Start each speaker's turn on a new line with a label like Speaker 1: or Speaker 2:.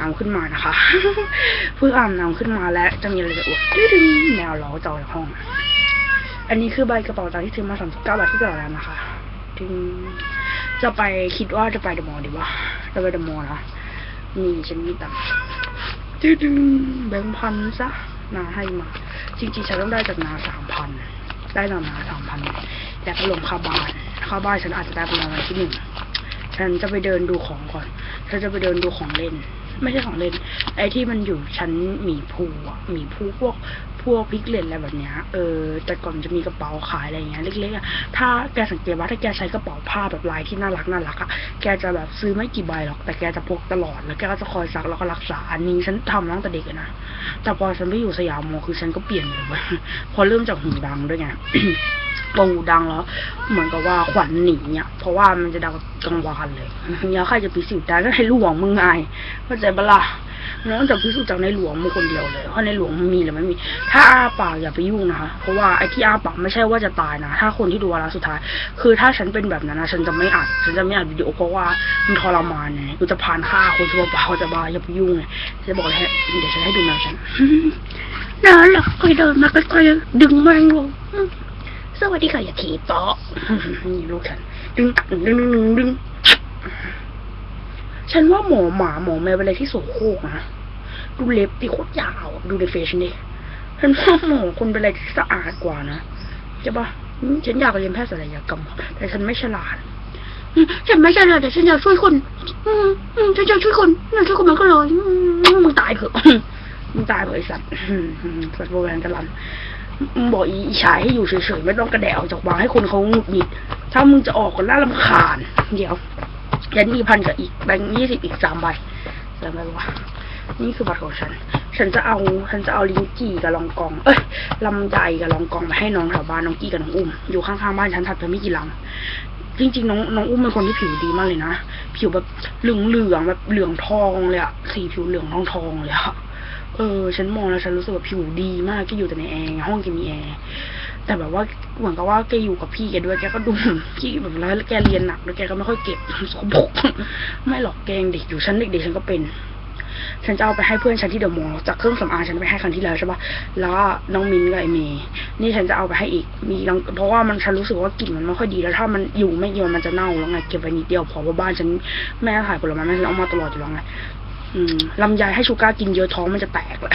Speaker 1: น้ำขึ้นมานะคะ เพิ่งอาบน้ำขึ้นมาและจะมีอะไรจะอวดดึงแมวล้อจอจากห้อง อันนี้คือใบกระเป๋าตังค์ที่ซื้อมาสามสิบเก้าบาทที่ตลาดแล้วนะคะดึงจะไปคิดว่าจะไปเดอะมอลล์ดีวะจะไปเดอะมอลล์นะนี่ฉันมีตังค์ดึงแบงค์พันซะนาให้มา จริงๆฉันต้องได้จากนาสามพันได้จากนาสามพันแต่ก็รวมค่าบ้านค่าบ้านฉันอาจจะได้ประมาณวันที่หนึ่งฉันจะไปเดินดูของก่อน ฉันจะไปเดินดูของเล่น ไม่ใช่ของเล่น ไอ้ที่มันอยู่ชั้นหมีภูอะหมีภูพวกพวกพิกเลนอะไรแบบเนี้ย เออ แต่ก่อนจะมีกระเป๋าขายอะไรเงี้ยเล็กๆอะถ้าแกสังเกตว่าถ้าแกใช้กระเป๋าผ้าแบบลายที่น่ารักน่ารักอะแกจะแบบซื้อไม่กี่ใบหรอก แต่แกจะพกตลอด แล้วแกก็จะคอยซักแล้วก็รักษา อันนี้ฉันทำตั้งแต่เด็กนะ แต่พอฉันไปอยู่สยามโมคือฉันก็เปลี่ยนเลยเว้ยพอเริ่มจากหูดังด้วยไง พอหูดังแล้ว เหมือนกับว่าขวัญหนีเนี่ยเพราะว่ามันจะดังกลางวานเลยเนี่ยใครจะพิสูจน์ได้ก็ให้หลวงมึงไงเข้าใจปะล่ะแล้วจะพิสูจน์จากในหลวงมึงคนเดียวเลยเพราะในหลวงมันมีหรือไม่มี ถ้าอาปากอย่าไปยุ่งนะคะเพราะว่าไอ้ที่อาปากไม่ใช่ว่าจะตายนะถ้าคนที่ดูวาระสุดท้าย คือถ้าฉันเป็นแบบนั้นนะฉันจะไม่อัดฉันจะไม่อัดวิดีโอเพราะว่ามันทรมานไงกูจะผ่านฆ่าคนชั่วเปล่าจะบ้าอย่าไปยุ่งไงจะบอกให้เดี๋ยวฉันให้ดูแมวฉันน่ารักค่อยเดินมาค่อยๆดึงแมงลง สวัสดีค่ะอย่าถีบโต๊ะนี่ลูกฉันดึงดึงดึงดึงดึงฉันว่าหมอหมาหมอแมวเป็นอะไรที่โสโครกนะดูเล็บที่โคตรยาวดูในเฟซนดิฉันว่าหมอคนเป็นอะไรที่สะอาดกว่านะใช่ปะอืมฉันอยากเรียนแพทย์ศัลยกรรมแต่ฉันไม่ฉลาดฉันไม่ฉลาดแต่ฉันอยากช่วยคน อืมฉันอยากช่วยคนอยากช่วยคนมันก็เลยมึงตายเถอะมึงตายเถอะไอสัตว์สัตว์โบราณกะลัน บอกอีอีชายให้อยู่เฉยๆไม่ต้องกระแดะออกจากวางให้คนเขาหงุดหงิด ถ้ามึงจะออกก็น่ารำคาญ เดี๋ยวยันมีพันกับอีกแบงค์ยี่สิบอีกสามใบจำได้ปะวะนี่คือบัตรของฉัน ฉันจะเอา ฉันจะเอาลิงจีกับลองกอง เอ้ยลำไยกับลองกองไปให้น้องแถวบ้านน้องกี้กับน้องอุ้ม อยู่ข้างๆบ้านฉันถัดไปไม่กี่หลัง จริงๆน้องน้องอุ้มเป็นคนที่ผิวดีมากเลยนะ ผิวแบบเหลืองเหลืองๆแบบเหลืองทองเลยอะสีผิวเหลืองทองทองๆเลยอะ เออ ฉันมองแล้วฉันรู้สึกว่าผิวดีมากแกอยู่แต่ในแอร์ห้องแกมีแอร์แต่แบบว่าเหมือนกับว่าแกอยู่กับพี่แกด้วยแกก็ดูพี่แบบแล้วแกเรียนหนักด้วแกก็ไม่ค่อยเก็บสกปรกไม่หรอกแกงเด็กอยู่ฉันเด็กๆฉันก็เป็น ฉันจะเอาไปให้เพื่อนฉันที่เดอะมอลล์จากเครื่องสำอางฉันไปให้ครั้งที่แล้วใช่ปะแล้วน้องมินกับไอเมย์นี่ฉันจะเอาไปให้อีกมีน้องเพราะว่ามันฉันรู้สึกว่ากลิ่นมันไม่ค่อยดีแล้วถ้ามันอยู่ไม่เยอะมันจะเน่าแล้วไงเก็บไว้นิดเดียวเพอว่าบ้านฉันแม่ขายผลไม้แม่ฉันเอามาตลอดอยู่แล้วไง ลำไยให้ชูก้ากินเยอะท้องมันจะแตกแหละ